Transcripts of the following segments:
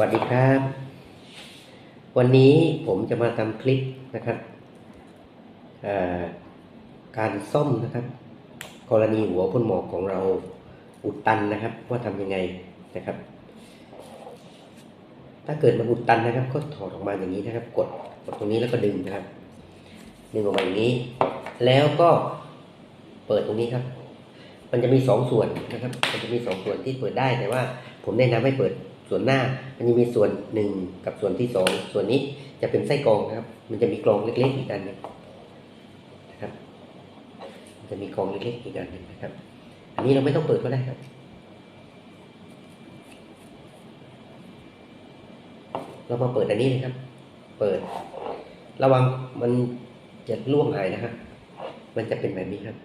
วัสดีครับ วันนี้ผมจะมาทำคลิปนะครับการซ่อมนะครับ กรณีหัวพ่นหมอกของเราอุดตันนะครับ ว่าทำยังไงนะครับ ถ้าเกิดมันอุดตันนะครับ ก็ถอดออกมาอย่างนี้นะครับ กดกดตรงนี้แล้วก็ดึงนะครับ ดึงออกมาอย่างนี้ แล้วก็เปิดตรงนี้ครับ มันจะมีสองส่วนนะครับ มันจะมีสองส่วนที่เปิดได้แต่ว่า ผมแนะนำให้เปิด ส่วนหน้ามันจะมีส่วนหนึ่งกับส่วนที่สองส่วนนี้จะเป็นไส้กรองนะครับ มันจะมีกรองเล็กๆอีกอันหนึงนะครับ มันจะมีกรองเล็กๆอีกอันหนึ่งนะครับ อันนี้เราไม่ต้องเปิดก็ได้ครับเรามาเปิดอันนี้เลยครับ เปิด ระวังมันจะล่วงหายนะครับ มันจะเป็นแบบนี้ครับ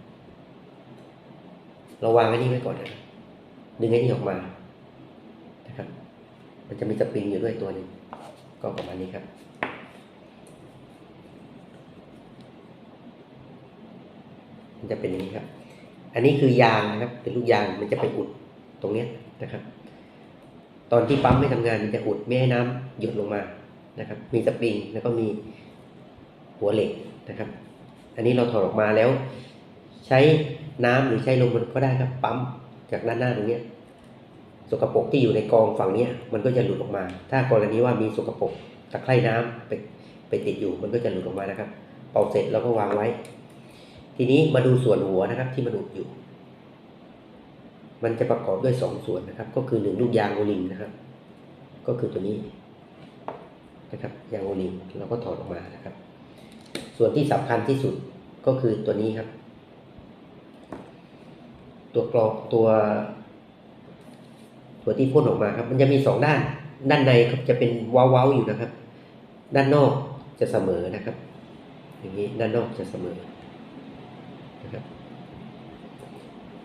เราวางไว้นี่ไว้ก่อนนะครับ ดึงไอ้นี่ออกมานะครับ มันจะมีสปริงอยู่ด้วยตัวหนึ่งก็ประมาณนี้ครับ มันจะเป็นอย่างนี้ครับ อันนี้คือยางนะครับ เป็นลูกยางมันจะไปอุดตรงเนี้ยนะครับ ตอนที่ปั๊มไม่ทำงานมันจะอุดไม่ให้น้ำหยดลงมานะครับ มีสปริงแล้วก็มีหัวเหล็กนะครับ อันนี้เราถอดออกมาแล้ว ใช้น้ำหรือใช้ลมมันก็ได้ครับ ปั๊มจากด้านหน้าตรงเนี้ย สกปรกที่อยู่ในกองฝั่งนี้มันก็จะหลุดออกมา ถ้ากรณีว่ามีสกปรกตะไคร่น้ำไปไปติดอยู่มันก็จะหลุดออกมานะครับ เป่าเสร็จแล้วก็วางไว้ ทีนี้มาดูส่วนหัวนะครับที่มันอุดอยู่ มันจะประกอบด้วยสองส่วนนะครับ ก็คือหนึ่งลูกยางโอลิงนะครับ ก็คือตัวนี้นะครับยางโอลิงเราก็ถอดออกมานะครับ ส่วนที่สำคัญที่สุดก็คือตัวนี้ครับ ตัวกรองตัว ตัวที่พ่นออกมาครับ มันจะมีสองด้าน ด้านในครับจะเป็นเว้าๆอยู่นะครับ ด้านนอกจะเสมอนะครับ อย่างนี้ด้านนอกจะเสมอนะครับ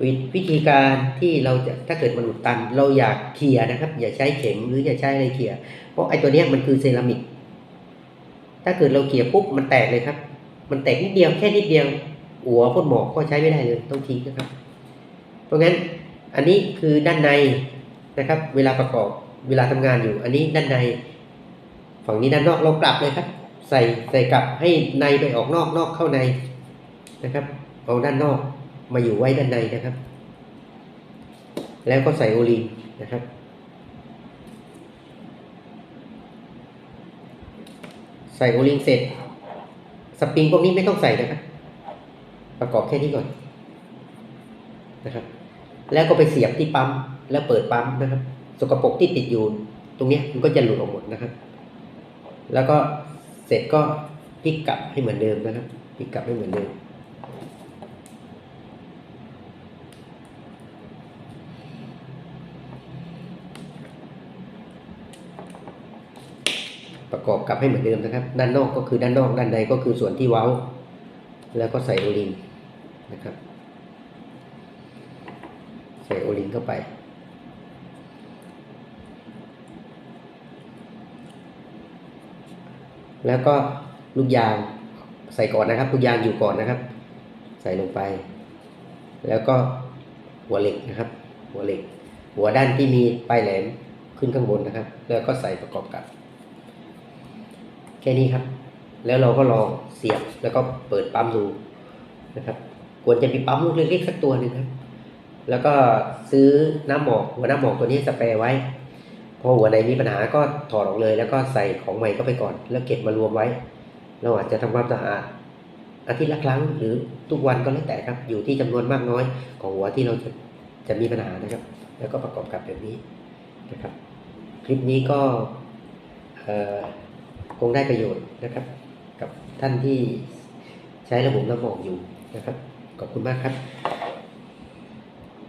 วิวิธีการที่เราจะถ้าเกิดมันอุดตัน เราอยากเคลียร์นะครับ อย่าใช้เข็มหรืออย่าใช้อะไรเคลียร์เพราะไอ้ตัวเนี้ยมันคือเซรามิก ถ้าเกิดเราเคลียร์ปุ๊บมันแตกเลยครับ มันแตกนิดเดียวแค่นิดเดียวหัวพ่นหมอกก็ใช้ไม่ได้เลยต้องทิ้งนะครับ เพราะงั้นอันนี้คือด้านใน นะครับ เวลาประกอบเวลาทำงานอยู่ อันนี้ด้านในฝั่งนี้ด้านนอกเรากลับเลยครับ ใส่ใส่กลับให้ในไปออกนอกนอกเข้าในนะครับ เอาด้านนอกมาอยู่ไว้ด้านในนะครับ แล้วก็ใส่โอลีนนะครับใส่โอลิงเสร็จ สปริงพวกนี้ไม่ต้องใส่นะครับ ประกอบแค่นี้ก่อนนะครับ แล้วก็ไปเสียบที่ปั๊ม แล้วเปิดปั๊มนะครับ สกปรกที่ติดอยู่ ตรงนี้มันก็จะหลุดออกหมดนะครับ แล้วก็เสร็จก็พลิกกลับให้เหมือนเดิมนะครับพลิกกลับให้เหมือนเดิมประกอบกลับให้เหมือนเดิมนะครับ ด้านนอกก็คือด้านนอกด้านในก็คือส่วนที่เว้า แล้วก็ใส่โอลิงนะครับ ใส่โอลิงเข้าไป แล้วก็ลูกยางใส่ก่อนนะครับลูกยางอยู่ก่อนนะครับ ใส่ลงไป แล้วก็หัวเหล็กนะครับ หัวเหล็ก หัวด้านที่มีปลายแหลมขึ้นข้างบนนะครับ แล้วก็ใส่ประกอบกับ แค่นี้ครับ แล้วเราก็ลองเสียบแล้วก็เปิดปั๊มดูนะครับ ควรจะมีปั๊มลูกเล็กๆสักตัวหนึ่งครับ แล้วก็ซื้อน้ำหมอกหัวน้ำหมอกตัวนี้สเปรย์ไว้ พอหัวไหนมีปัญหาก็ถอดออกเลย แล้วก็ใส่ของใหม่เข้าไปก่อน แล้วเก็บมารวมไว้ เราอาจจะทำความสะอาดอาทิตย์ละครั้งหรือทุกวันก็แล้วแต่ครับ อยู่ที่จำนวนมากน้อยของหัวที่เราจะจะมีปัญหานะครับ แล้วก็ประกอบกับแบบนี้นะครับ คลิปนี้ก็เอ่อคงได้ประโยชน์นะครับ กับท่านที่ใช้ระบบน้ำหมอกอยู่นะครับ ขอบคุณมากครับ